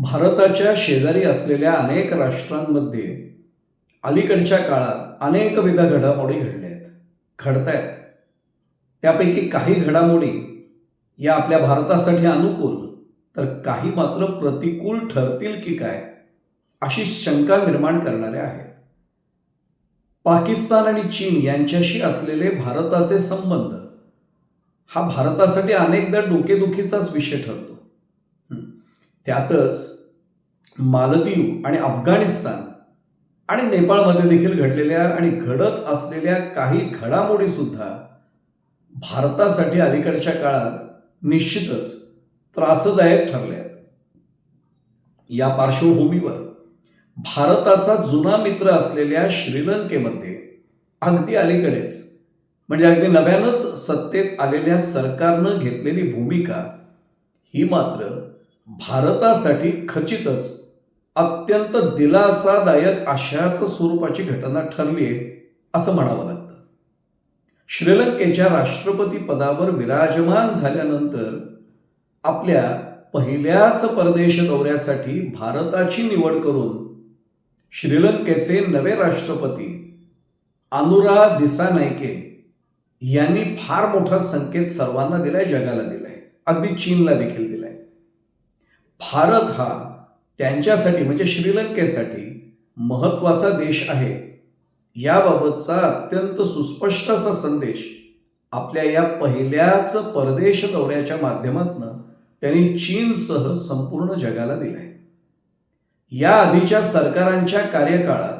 भारताच्या शेजारी असलेल्या अनेक राष्ट्रांमध्ये अलीकडच्या काळात अनेकविध घडामोडी घडल्या आहेत. घडत आहेत त्यापैकी काही घडामोडी या आपल्या भारतासाठी अनुकूल तर काही मात्र प्रतिकूल ठरतील की काय अशी शंका निर्माण करणाऱ्या आहेत. पाकिस्तान आणि चीन यांच्याशी असलेले भारताचे संबंध हा भारतासाठी अनेकदा डोकेदुखीचाच विषय ठरतो. त्यातच मालदीव आणि अफगाणिस्तान आणि नेपाळमध्ये देखील घडलेल्या आणि घडत असलेल्या काही घडामोडी सुद्धा भारतासाठी अलीकडच्या काळात निश्चितच त्रासदायक ठरल्या या पार्श्वभूमीवर भारताचा जुना मित्र असलेल्या श्रीलंकेमध्ये अगदी अलीकडेच म्हणजे अगदी नव्यानंच सत्तेत आलेल्या सरकारनं घेतलेली भूमिका ही मात्र भारतासाठी खचितच अत्यंत दिलासादायक अशाच स्वरूपाची घटना ठरली आहे असं म्हणावं लागतं. श्रीलंकेच्या राष्ट्रपती पदावर विराजमान झाल्यानंतर आपल्या पहिल्याच परदेश दौऱ्यासाठी भारताची निवड करून श्रीलंकेचे नवे राष्ट्रपती अनुरा दिसानायके यांनी फार मोठा संकेत सर्वांना दिलाय जगाला दिलाय. अगदी चीनला देखील दिलाय. भारत हा त्यांच्यासाठी म्हणजे श्रीलंकेसाठी महत्त्वाचा देश आहे. याबाबतचा अत्यंत सुस्पष्ट असा संदेश आपल्या या पहिल्याच परदेश दौऱ्याच्या माध्यमातून त्यांनी चीनसह संपूर्ण जगाला दिलाय. या आधीच्या सरकारांच्या कार्यकाळात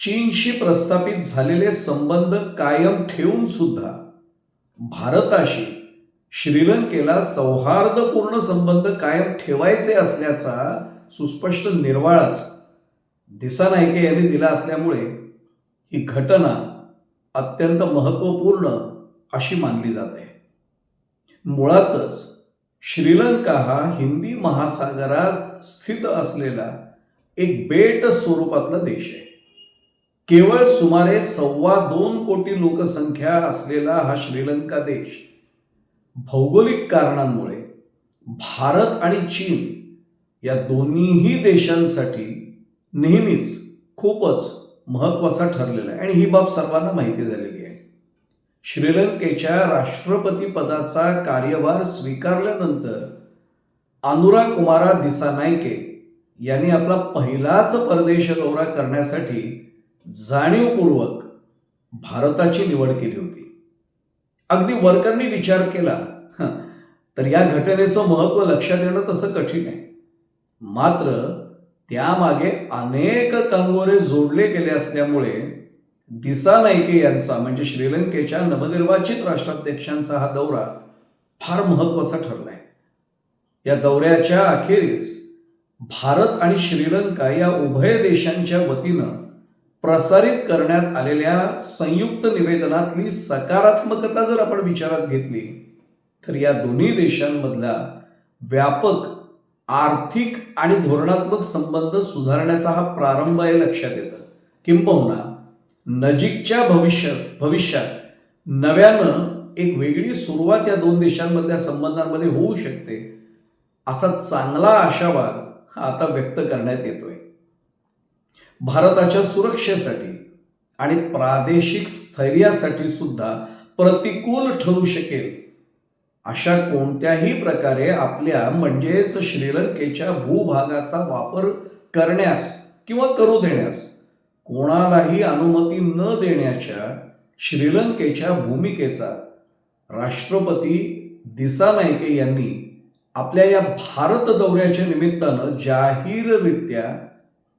चीनशी प्रस्थापित झालेले संबंध कायम ठेवून सुद्धा भारताशी श्रीलंकेला सौहार्दपूर्ण संबंध कायम ठेवायचे असल्याचा सुस्पष्ट निर्वाळाच दिसानायके यांनी दिला असल्यामुळे ही घटना अत्यंत महत्त्वपूर्ण अशी मानली जाते. मुळातच श्रीलंका हा हिंदी महासागरात स्थित असलेला एक बेट स्वरूपातला देश आहे. केवळ सुमारे सव्वा दोन कोटी लोकसंख्या असलेला हा श्रीलंका देश भौगोलिक कारणांमुळे भारत आणि चीन या दोन्हीही देशांसाठी नेहमीच खूपच महत्त्वाचा ठरलेला आहे. आणि ही बाब सर्वांना माहिती झालेली आहे. श्रीलंकेच्या राष्ट्रपती पदाचा कार्यभार स्वीकारल्यानंतर अनुरा कुमारा दिसानायके यांनी आपला पहिलाच परदेश दौरा करण्यासाठी जाणीवपूर्वक भारताची निवड केली होती. अगदी वर्करनी विचार केला. तर या घटनेचं महत्त्व लक्षात येणं तसं कठीण आहे. मात्र त्यामागे अनेक कंगोरे जोडले गेले असल्यामुळे दिसा नाईके यांचा म्हणजे श्रीलंकेच्या नवनिर्वाचित राष्ट्राध्यक्षांचा हा दौरा फार महत्त्वाचा ठरलाय. या दौऱ्याच्या अखेरीस भारत आणि श्रीलंका या उभय देशांच्या वतीनं प्रसारित करण्यात आलेल्या संयुक्त निवेदनातली सकारात्मकता जर आपण विचारात घेतली तर या दोन्ही देशांमधला व्यापक आर्थिक आणि धोरणात्मक संबंध सुधारण्याचा हा प्रारंभ आहे लक्षात येतं. किंबहुना नजीकच्या भविष्यात भविष्यात नव्यानं एक वेगळी सुरुवात या दोन देशांमधल्या संबंधांमध्ये होऊ शकते असा चांगला आशावाद हा आता व्यक्त करण्यात येतोय. भारताच्या सुरक्षेसाठी आणि प्रादेशिक स्थैर्यासाठी सुद्धा प्रतिकूल ठरू शकेल. अशा कोणत्याही प्रकारे आपल्या म्हणजेच श्रीलंकेच्या भूभागाचा वापर करण्यास किंवा करू देण्यास कोणालाही अनुमती न देण्याच्या श्रीलंकेच्या भूमिकेचा राष्ट्रपती दिसानायके यांनी आपल्या या भारत दौऱ्याच्या निमित्तानं जाहीररित्या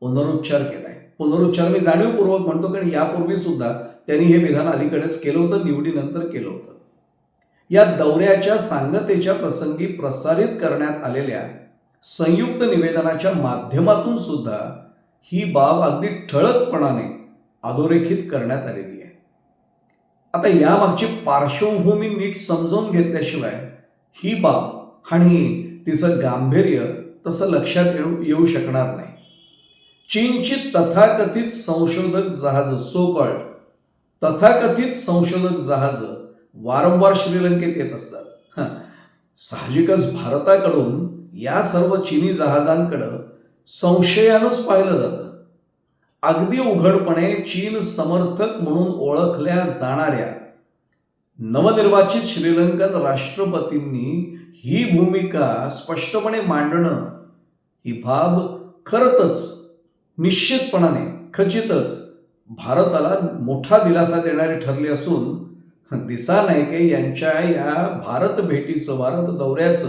पुनरुच्चार केलाय. पुनरुच्चार मी जाणीवपूर्वक म्हणतो कारण यापूर्वी सुद्धा त्यांनी हे विधान अलीकडेच केलं होतं निवडीनंतर केलं होतं. या दौऱ्याच्या सांगतेच्या प्रसंगी प्रसारित करण्यात आलेल्या संयुक्त निवेदनाच्या माध्यमातून सुद्धा ही बाब अगदी ठळकपणाने अधोरेखित करण्यात आलेली आहे. आता यामागची पार्श्वभूमी नीट समजून घेतल्याशिवाय ही बाब आणि तिचं गांभीर्य तसं लक्षात येऊ येऊ शकणार नाही. चीनची तथाकथित संशोधक जहाज सो कॉल्ड तथाकथित संशोधक जहाज वारंवार श्रीलंकेत येत असतात. साहजिकच भारताकडून या सर्व चिनी जहाजांकडं संशयानंच पाहिलं जातं. अगदी उघडपणे चीन समर्थक म्हणून ओळखल्या जाणाऱ्या नवनिर्वाचित श्रीलंकन राष्ट्रपतींनी ही भूमिका स्पष्टपणे मांडणं ही बाब खरंच निश्चितपणाने खचितच भारताला मोठा दिलासा देणारी ठरली असून दिसा नायके यांच्या या भारत भेटीचं भारत दौऱ्याचं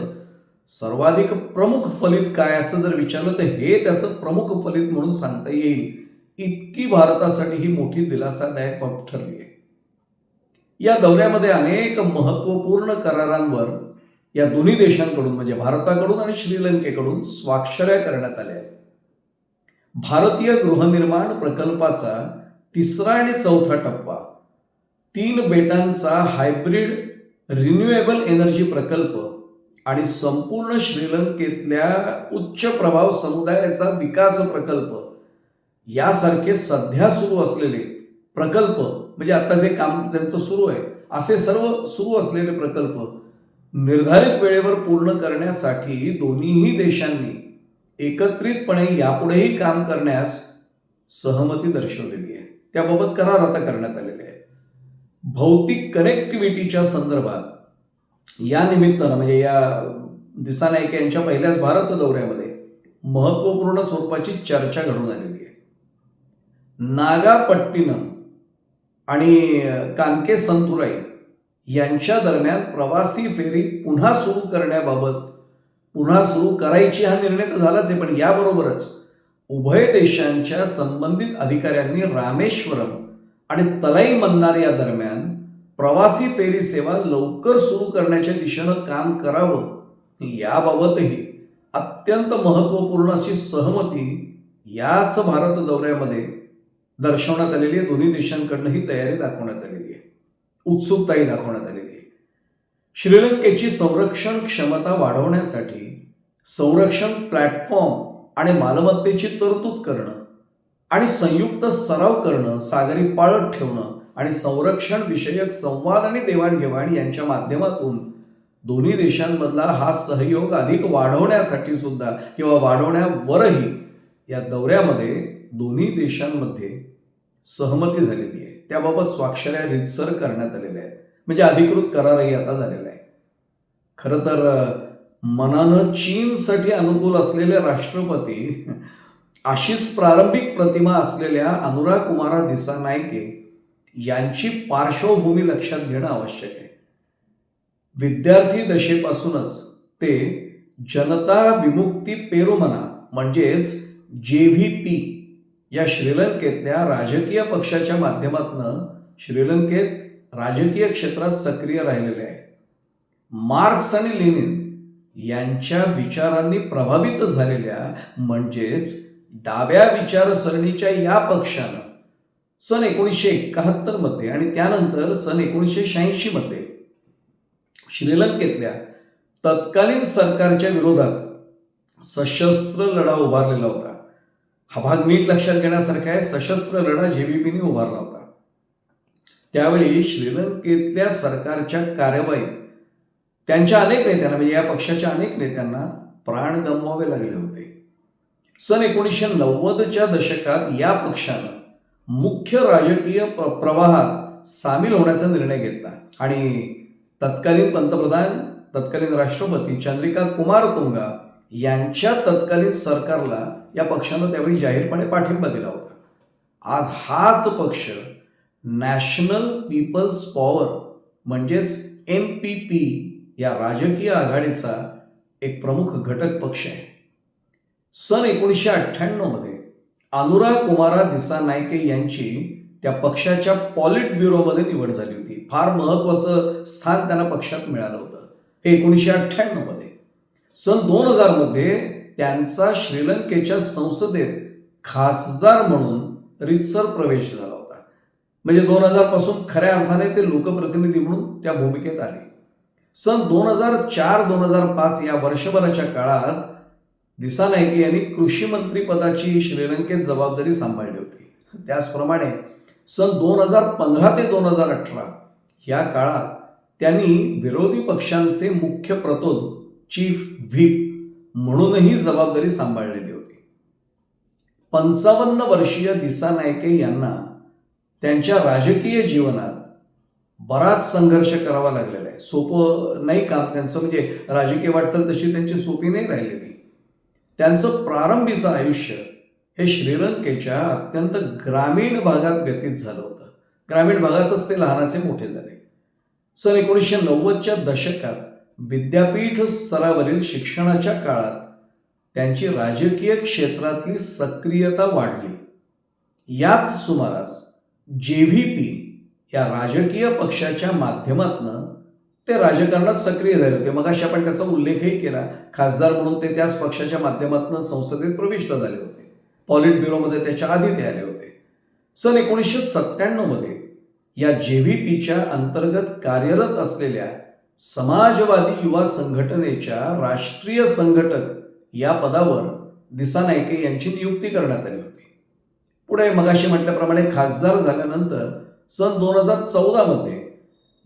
सर्वाधिक प्रमुख फलित काय असं जर विचारलं तर हे त्याचं प्रमुख फलित म्हणून सांगता येईल. इतकी भारतासाठी ही मोठी दिलासादायक बाब ठरली आहे. या दौऱ्यामध्ये अनेक महत्त्वपूर्ण करारांवर या दोन्ही देशांकडून म्हणजे भारताकडून आणि श्रीलंकेकडून स्वाक्षऱ्या करण्यात आल्या आहेत. भारतीय गृहनिर्माण प्रकल्पाचा तिसरा आणि चौथा टप्पा. तीन बेटांचा हायब्रिड रिन्युएबल एनर्जी प्रकल्प आणि संपूर्ण श्रीलंकेतल्या उच्च प्रभाव समुदायाचा विकास प्रकल्प यासारखे सध्या सुरू असलेले प्रकल्प म्हणजे आता जे काम त्यांचं सुरू आहे असे सर्व सुरू असलेले प्रकल्प निर्धारित वेळेवर पूर्ण करण्यासाठी दोन्हीही देशांनी एकत्रितपणे यापुढेही काम करण्यास सहमती दर्शवलेली आहे. त्याबाबत करार आता करण्यात आलेले आहे भौतिक कनेक्टिव्हिटीच्या संदर्भात या निमित्तानं म्हणजे या दिसा नाईक यांच्या पहिल्याच भारत दौऱ्यामध्ये महत्त्वपूर्ण स्वरूपाची चर्चा घडून आलेली आहे. नागापट्टिनम आणि कानके संतुराई यांच्या दरम्यान प्रवासी फेरी पुन्हा सुरू करण्याबाबत पुन्हा सुरू करायची हा निर्णय तर झालाच आहे पण याबरोबरच उभय देशांच्या संबंधित अधिकाऱ्यांनी रामेश्वरम आणि तलाई मन्नार या दरम्यान प्रवासी फेरी सेवा लवकर सुरू करण्याच्या दिशेनं काम करावं. याबाबतही अत्यंत महत्त्वपूर्ण अशी सहमती याच भारत दौऱ्यामध्ये दर्शवण्यात आलेली आहे. दोन्ही देशांकडनं ही तयारी दाखवण्यात आलेली आहे. उत्सुकताही दाखवण्यात आलेली आहे. श्रीलंकेची संरक्षण क्षमता वाढवण्यासाठी संरक्षण प्लॅटफॉर्म आणि मालमत्तेची तरतूद करणं आणि संयुक्त सराव करणं सागरी पाळत ठेवणं आणि संरक्षण विषयक संवाद आणि देवाणघेवाण यांच्या माध्यमातून दोन्ही देशांमधला हा सहयोग अधिक वाढवण्यासाठी सुद्धा किंवा वाढवण्यावरही या दौऱ्यामध्ये दोन्ही देशांमध्ये सहमती झालेली आहे. त्याबाबत स्वाक्षऱ्या रितसर करण्यात आलेल्या आहेत. म्हणजे अधिकृत करारही आता झालेला आहे. खरं तर मनानं चीनसाठी अनुकूल असलेले राष्ट्रपती अशीच प्रारंभिक प्रतिमा असलेल्या अनुराग कुमारा दिसा नायके यांची पार्श्वभूमी लक्षात घेणं आवश्यक आहे. विद्यार्थी दशेपासूनच ते जनता विमुक्ती पेरुमना म्हणजेच जे व्ही पी या श्रीलंकेतल्या राजकीय पक्षाच्या माध्यमातनं श्रीलंकेत राजकीय क्षेत्रात सक्रिय राहिलेले आहेत. मार्क्स आणि लेनिन यांच्या विचारांनी प्रभावित झालेल्या म्हणजेच डाव्या विचारसरणीच्या या पक्षानं सन एकोणीसशे एकाहत्तरमध्ये आणि त्यानंतर सन एकोणीसशे शहाऐंशी मध्ये श्रीलंकेतल्या तत्कालीन सरकारच्या विरोधात सशस्त्र लढा उभारलेला होता. हा भाग नीट लक्षात घेण्यासारखा आहे. सशस्त्र लढा जेबीपीने उभारला होता. त्यावेळी श्रीलंकेतल्या सरकारच्या कार्यवाहीत त्यांच्या अनेक नेत्यांना म्हणजे या पक्षाच्या अनेक नेत्यांना प्राण गमवावे लागले होते. सन एकोणीसशे नव्वदच्या दशकात या पक्षानं मुख्य राजकीय प्र- प्रवाहात सामील होण्याचा निर्णय घेतला. आणि तत्कालीन पंतप्रधान तत्कालीन राष्ट्रपती चंद्रिका कुमार तुंगा यांच्या तत्कालीन सरकारला या पक्षानं त्यावेळी जाहीरपणे पाठिंबा दिला होता. आज हाच पक्ष नॅशनल पीपल्स पॉवर म्हणजेच एम पी पी या राजकीय आघाडीचा एक प्रमुख घटक पक्ष आहे. सन एकोणीसशे अठ्ठ्याण्णवमध्ये अनुराग कुमारा दिसा नायके यांची त्या पक्षाच्या पॉलिट ब्युरोमध्ये निवड झाली होती. फार महत्वाचं स्थान त्यांना पक्षात मिळालं होतं. हे एकोणीसशे अठ्ठ्याण्णवमध्ये. सन दोन हजारमध्ये त्यांचा श्रीलंकेच्या संसदेत खासदार म्हणून रितसर प्रवेश झाला होता. म्हणजे दोन हजारपासून खऱ्या अर्थाने ते लोकप्रतिनिधी म्हणून त्या भूमिकेत आले. सन दोन हजार चार दोन हजार पाच या वर्षभराच्या काळात दिसा नायके यांनी कृषी मंत्री पदाची श्रीलंकेत जबाबदारी सांभाळली होती. त्याचप्रमाणे सन दोन हजार पंधरा ते दोन हजार अठरा या काळात त्यांनी विरोधी पक्षांचे मुख्य प्रतोद चीफ व्हीप म्हणूनही जबाबदारी सांभाळलेली होती. पंचावन्न वर्षीय दिसा नायके यांना त्यांच्या राजकीय जीवनात बराच संघर्ष करावा लागलेला आहे. सोपं नाही काम त्यांचं म्हणजे राजकीय वाटचाल तशी त्यांची सोपी नाही राहिलेली. त्यांचं प्रारंभीचं आयुष्य हे श्रीलंकेच्या अत्यंत ग्रामीण भागात व्यतीत झालं होतं. ग्रामीण भागातच ते लहानाचे मोठे झाले. सन एकोणीसशे नव्वदच्या दशकात विद्यापीठ स्तरावरील शिक्षणाच्या काळात त्यांची राजकीय क्षेत्रातली सक्रियता वाढली. याच सुमारास जे व्ही पी या राजकीय पक्षाच्या माध्यमातनं ते राजकारणात सक्रिय झाले होते. मग आपण त्याचा उल्लेखही केला. खासदार म्हणून ते त्याच पक्षाच्या माध्यमातून संसदेत प्रविष्ट झाले होते. पॉलिट ब्युरोमध्ये त्याच्या आधी ते आले होते. सन एकोणीसशे सत्त्याण्णवमध्ये या जे व्ही पीच्या अंतर्गत कार्यरत असलेल्या समाजवादी युवा संघटनेच्या राष्ट्रीय संघटक या पदावर दिसा नायके यांची नियुक्ती करण्यात आली होती. पुढे मगाशी म्हटल्याप्रमाणे खासदार झाल्यानंतर सन दोन हजार चौदामध्ये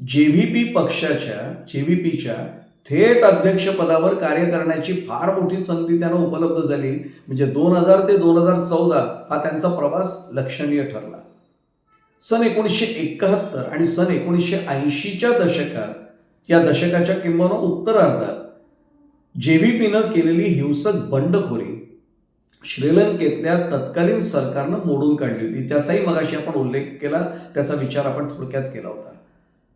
जे व्ही पी पक्षाच्या जे व्ही पीच्या थेट अध्यक्षपदावर कार्य करण्याची फार मोठी संधी त्यांना उपलब्ध झाली. म्हणजे दोन हजार ते दोन हजार चौदा हा त्यांचा प्रवास लक्षणीय ठरला. सन एकोणीसशे एकाहत्तर आणि सन एकोणीसशे ऐंशीच्या दशकात या दशकाच्या किंबहुना उत्तरार्धात जे व्ही पीनं केलेली हिंसक बंडखोरी श्रीलंकेतल्या तत्कालीन सरकारनं मोडून काढली होती. त्याचाही मगाशी आपण उल्लेख केला. त्याचा विचार आपण थोडक्यात केला होता.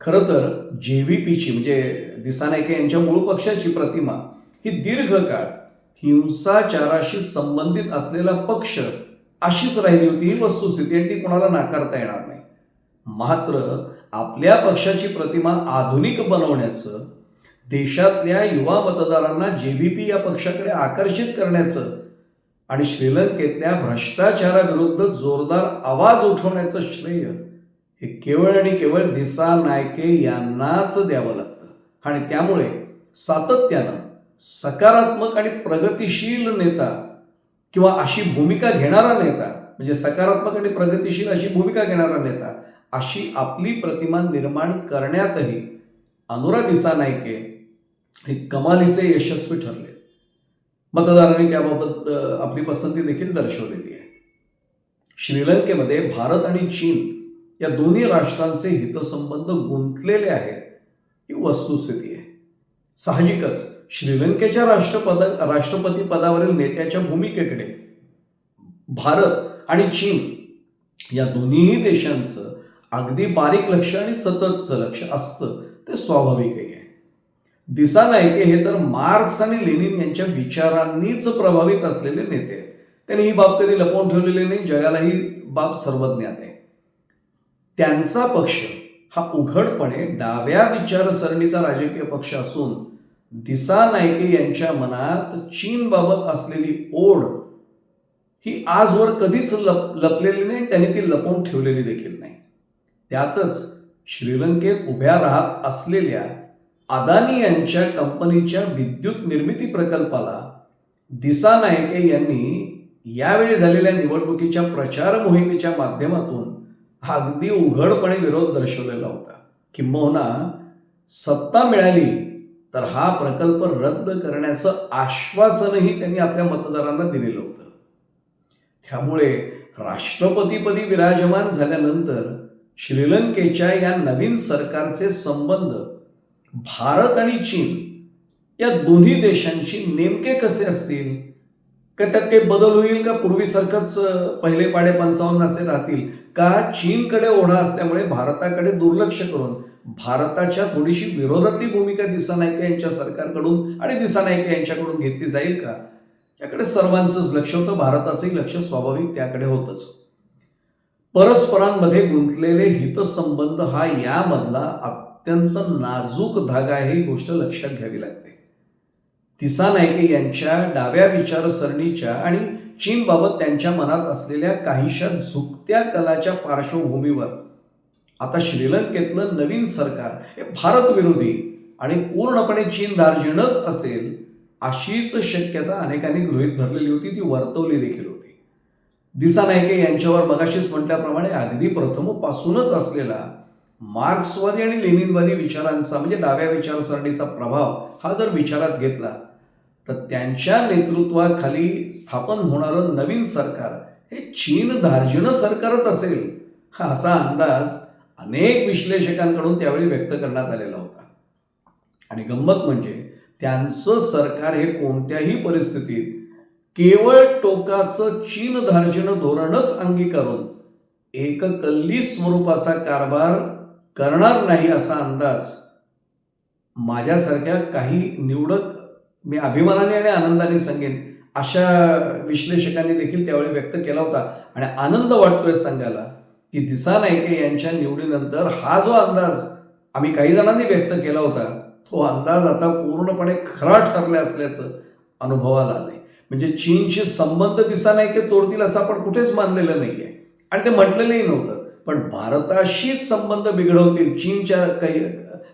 खरं तर जे व्ही पीची म्हणजे दिसानायके यांच्या मूळ पक्षाची प्रतिमा ही दीर्घकाळ हिंसाचाराशी संबंधित असलेला पक्ष अशीच राहिली होती. ही वस्तुस्थिती आणि ती कोणाला नाकारता येणार नाही. मात्र आपल्या पक्षाची प्रतिमा आधुनिक बनवण्याचं देशातल्या युवा मतदारांना जे व्ही पी या पक्षाकडे आकर्षित करण्याचं आणि श्रीलंकेतल्या भ्रष्टाचाराविरुद्ध जोरदार आवाज उठवण्याचं श्रेय हे केवळ आणि केवळ दिसा नायके यांनाच द्यावं लागतं. आणि त्यामुळे सातत्यानं सकारात्मक आणि प्रगतिशील नेता किंवा अशी भूमिका घेणारा नेता म्हणजे सकारात्मक आणि प्रगतिशील अशी भूमिका घेणारा नेता अशी आपली प्रतिमा निर्माण करण्यातही अनुरा दिसा नायके हे कमालीचे यशस्वी ठरले. मतदारांनी त्याबाबत आपली पसंती देखील दर्शवलेली आहे. श्रीलंकेमध्ये भारत आणि चीन या दोन्ही राष्ट्रांचे हितसंबंध गुंतलेले आहेत ही वस्तुस्थिती आहे. साहजिकच श्रीलंकेच्या राष्ट्रपद राष्ट्रपती पदावरील नेत्याच्या भूमिकेकडे भारत आणि चीन या दोन्हीही देशांचं अगदी बारीक लक्ष आणि सततचं लक्ष असतं ते स्वाभाविकही आहे. दिसा की हे तर मार्क्स आणि लेनिन यांच्या विचारांनीच प्रभावित असलेले नेते आहेत. त्यांनी ही बाब कधी लपवून ठेवलेली नाही जगाला ही बाब सर्वज्ञात आहे. त्यांचा पक्ष हा उघडपणे डाव्या विचारसरणीचा राजकीय पक्ष असून दिसा नायके यांच्या मनात चीनबाबत असलेली ओढ ही आजवर कधीच लप लपलेली नाही त्यांनी ती लपवून ठेवलेली देखील नाही. त्यातच श्रीलंकेत उभ्या राहत असलेल्या अदानी यांच्या कंपनीच्या विद्युत निर्मिती प्रकल्पाला दिसा नायके यांनी यावेळी झालेल्या निवडणुकीच्या प्रचार मोहिमेच्या माध्यमातून अगदी उघडपणे विरोध दर्शवलेला होता. किंबहुना सत्ता मिळाली तर हा प्रकल्प रद्द करण्याचं आश्वासनही त्यांनी आपल्या मतदारांना दिलेलं होतं. त्यामुळे राष्ट्रपतीपदी विराजमान झाल्यानंतर श्रीलंकेच्या या नवीन सरकारचे संबंध भारत आणि चीन या दोन्ही देशांशी नेमके कसे असतील? का त्यात काही बदल होईल का? पूर्वीसारखंच पहिले पाडे पंचावन्न असे राहतील. का चीनकडे ओढा असल्यामुळे भारताकडे दुर्लक्ष करून भारताच्या थोडीशी विरोधातली भूमिका दिसा नायके यांच्या सरकारकडून आणि दिसा नायके यांच्याकडून घेतली जाईल का? याकडे सर्वांचंच लक्ष होतं. भारताचंही लक्ष स्वाभाविक त्याकडे होतंच. परस्परांमध्ये गुंतलेले हितसंबंध हा यामधला अत्यंत नाजूक धागा आहे ही गोष्ट लक्षात घ्यावी लागते. तिसा नायके यांच्या डाव्या विचारसरणीच्या आणि चीनबाबत त्यांच्या मनात असलेल्या काहीशा झुकत्या कलाच्या पार्श्वभूमीवर आता श्रीलंकेतलं नवीन सरकार हे भारत विरोधी आणि पूर्णपणे चीन दार्जिनच असेल अशीच शक्यता अनेकांनी गृहीत धरलेली होती ती वर्तवली देखील होती. दिसा नायके यांच्यावर मगाशीच म्हटल्याप्रमाणे अगदी प्रथमपासूनच असलेला मार्क्सवादी आणि लेनिनवादी विचारांचा म्हणजे डाव्या विचारसरणीचा प्रभाव हा जर विचारात घेतला तर त्यांच्या नेतृत्वाखाली स्थापन होणारं नवीन सरकार हे चीन धार्जिणं सरकारच असेल हा असा अंदाज अनेक विश्लेषकांकडून त्यावेळी व्यक्त करण्यात आलेला होता. आणि गंमत म्हणजे त्यांचं सरकार हे कोणत्याही परिस्थितीत केवळ टोकाचं चीन धार्जिणं धोरणच अंगीकारून एककल्ली स्वरूपाचा कारभार करणार नाही असा अंदाज माझ्यासारख्या काही निवडक मी अभिमानाने आणि आनंदाने सांगेन अशा विश्लेषकांनी देखील त्यावेळी व्यक्त केला होता. आणि आनंद वाटतोय सांगायला की दिसा नायके यांच्या निवडीनंतर हा जो अंदाज आम्ही काही जणांनी व्यक्त केला होता तो अंदाज आता पूर्णपणे खरा ठरला असल्याचं अनुभवाला आलंय. म्हणजे चीनशी संबंध दिसा नायके तोडतील असं आपण कुठेच मानलेलं नाहीये. आणि ते म्हटलेलंही नव्हतं. पण भारताशीच संबंध बिघडवतील चीनच्या कै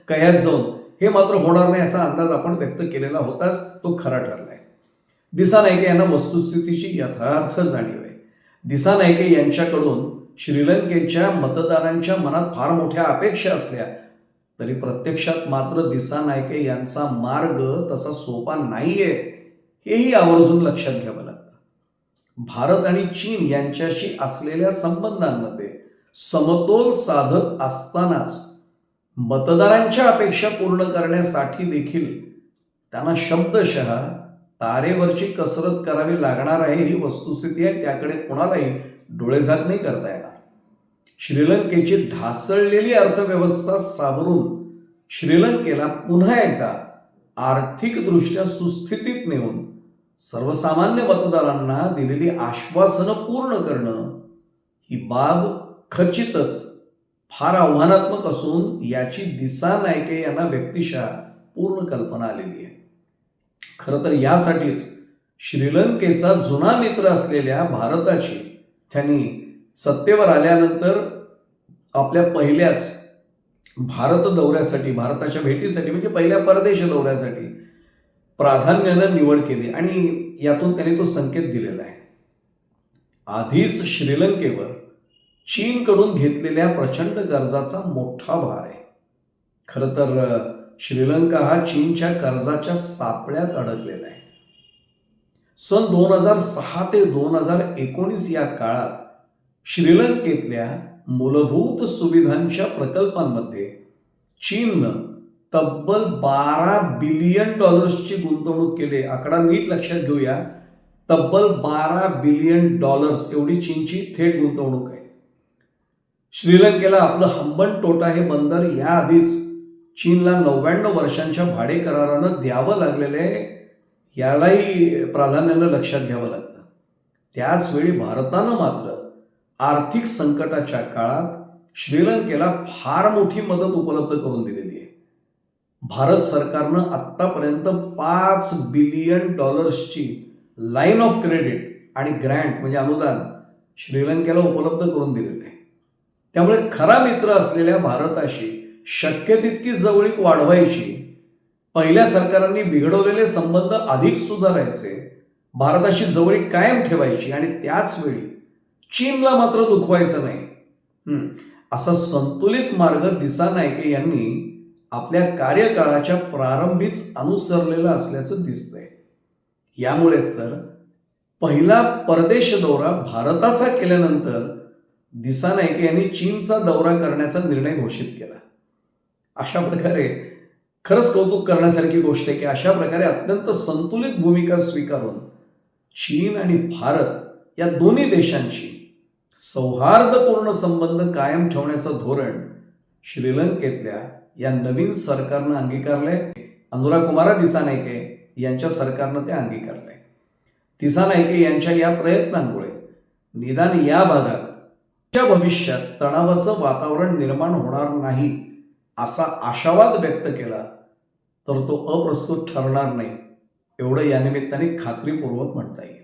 कयात जाऊन हे मात्र होणार नाही असा अंदाज आपण व्यक्त केलेला होताच तो खरा ठरलाय. दिसा नायके यांना वस्तुस्थितीची यथार्थ जाणीव आहे. दिसा नायके यांच्याकडून श्रीलंकेच्या मतदारांच्या मनात फार मोठ्या अपेक्षा असल्या तरी प्रत्यक्षात मात्र दिसा नायके यांचा मार्ग तसा सोपा नाहीये हेही आवर्जून लक्षात घ्यावं लागतं. भारत आणि चीन यांच्याशी असलेल्या संबंधांमध्ये समतोल साधत असतानाच मतदारांच्या अपेक्षा पूर्ण करण्यासाठी देखील त्यांना शब्दशः तारेवरची कसरत करावी लागणार आहे ही वस्तुस्थिती आहे. त्याकडे कोणालाही डोळेझाक नाही करता येणार. श्रीलंकेची ढासळलेली अर्थव्यवस्था सावरून श्रीलंकेला पुन्हा एकदा आर्थिकदृष्ट्या सुस्थितीत नेऊन सर्वसामान्य मतदारांना दिलेली आश्वासनं पूर्ण करणं ही बाब खचितच फार आव्हानात्मक असून याची दिसा नायके यांना व्यक्तिशः पूर्ण कल्पना आलेली आहे. खरं तर यासाठीच श्रीलंकेचा जुना मित्र असलेल्या भारताची त्यांनी सत्तेवर आल्यानंतर आपल्या पहिल्याच भारत दौऱ्यासाठी भारताच्या भेटीसाठी म्हणजे पहिल्या परदेश दौऱ्यासाठी प्राधान्यानं निवड केली आणि यातून त्यांनी तो संकेत दिलेला आहे. आधीच श्रीलंकेवर चीनकडून घेतलेल्या प्रचंड कर्जाचा मोठा भार आहे. खरं तर श्रीलंका हा चीनच्या कर्जाच्या सापळ्यात अडकलेला आहे. सन दोन हजार सहा ते दोन हजार एकोणीस या काळात श्रीलंकेतल्या मूलभूत सुविधांच्या प्रकल्पांमध्ये चीननं तब्बल बारा बिलियन डॉलर्सची गुंतवणूक केली. आकडा नीट लक्षात घेऊया. तब्बल बारा बिलियन डॉलर्स एवढी चीनची थेट गुंतवणूक आहे. श्रीलंकेला आपलं हंबन टोटा हे बंदर याआधीच चीनला नव्याण्णव वर्षांच्या भाडे करारानं द्यावं लागलेलं आहे यालाही प्राधान्यानं लक्षात घ्यावं लागतं. त्याचवेळी भारतानं मात्र आर्थिक संकटाच्या काळात श्रीलंकेला फार मोठी मदत उपलब्ध करून दिलेली आहे. भारत सरकारनं आत्तापर्यंत पाच बिलियन डॉलर्सची लाईन ऑफ क्रेडिट आणि ग्रँट म्हणजे अनुदान श्रीलंकेला उपलब्ध करून दिलेलं आहे. त्यामुळे खरा मित्र असलेल्या भारताशी शक्य तितकी जवळीक वाढवायची पहिल्या सरकारांनी बिघडवलेले संबंध अधिक सुधारायचे भारताशी जवळीक कायम ठेवायची आणि त्याच वेळी चीनला मात्र दुखवायचं नाही. हम्म, असा संतुलित मार्ग दिसा नायके यांनी आपल्या कार्यकाळाच्या प्रारंभीच अनुसरलेला असल्याचं दिसतंय. यामुळेच तर पहिला परदेश दौरा भारताचा केल्यानंतर दिसा नायके यांनी चीनचा दौरा करण्याचा निर्णय घोषित केला. अशा प्रकारे खरंच कौतुक करण्यासारखी गोष्ट आहे की अशा प्रकारे अत्यंत संतुलित भूमिका स्वीकारून चीन आणि भारत या दोन्ही देशांशी सौहार्दपूर्ण संबंध कायम ठेवण्याचं धोरण श्रीलंकेतल्या या नवीन सरकारनं अंगीकारलंय. अनुरा कुमारा दिसा नायके यांच्या सरकारनं ते अंगीकारलंय. दिसा नायके यांच्या या प्रयत्नांमुळे निदान या भागात भविष्यात तणावाचं वातावरण निर्माण होणार नाही असा आशावाद व्यक्त केला तर तो अप्रस्तुत ठरणार नाही एवढं या निमित्ताने खात्रीपूर्वक म्हणता येईल.